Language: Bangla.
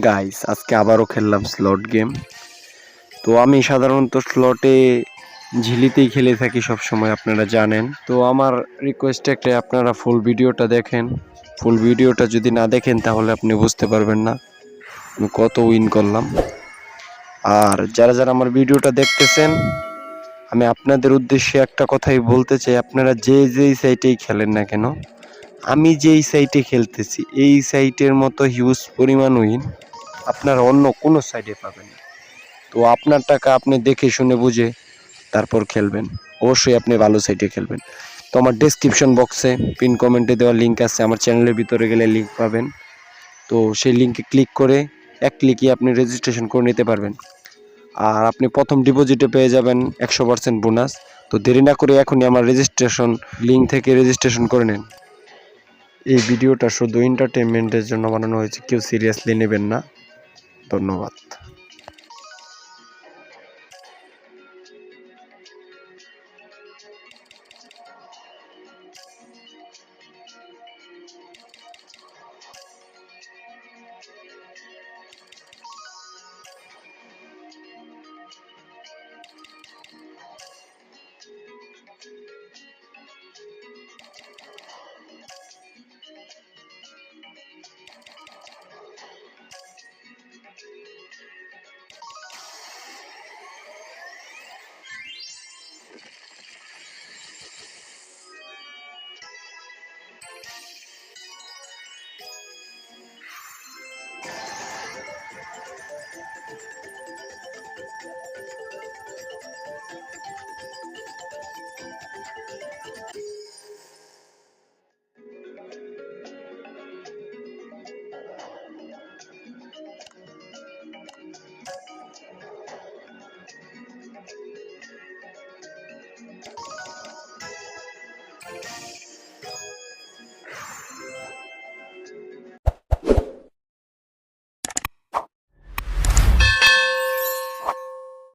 গাইস আজকে আবারও খেললাম স্লট গেম তো আমি সাধারণত স্লটে ঝিলিতেই খেলে থাকি সব সময় আপনারা জানেন। তো আমার রিকোয়েস্ট একটা, আপনারা ফুল ভিডিওটা দেখেন। ফুল ভিডিওটা যদি না দেখেন, তাহলে আপনি বুঝতে পারবেন না। আমি কত উইন করলাম। আর যারা যারা আমার ভিডিওটা দেখতেছেন, আমি আপনাদের উদ্দেশ্যে একটা কথাই বলতে চাই। আপনারা যে যেই সাইটেই খেলেন না কেন আমি যেই সাইটে খেলতেছি, এই সাইটের মতো হিউজ পরিমাণ উইন আপনারা অন্য কোনো সাইডে পাবেন না। তো আপনার টাকা আপনি দেখে শুনে বুঝে তারপর খেলবেন। অবশ্যই আপনি ভালো সাইটে খেলবেন। তো আমার ডেসক্রিপশন বক্সে পিন কমেন্টে দেওয়া লিঙ্ক আছে, আমার চ্যানেলের ভিতরে গেলে লিঙ্ক পাবেন। তো সেই লিঙ্কে ক্লিক করে এক ক্লিকই আপনি রেজিস্ট্রেশন করে নিতে পারবেন। আর আপনি প্রথম ডিপোজিটে পেয়ে যাবেন একশো পার্সেন্ট বোনাস তো দেরি না করে এখনই আমার রেজিস্ট্রেশন লিঙ্ক থেকে রেজিস্ট্রেশন করে নিন। এই ভিডিওটা শুধু এন্টারটেনমেন্টের জন্য বানানো হয়েছে। কেউ সিরিয়াসলি নেবেন না। ধন্যবাদ।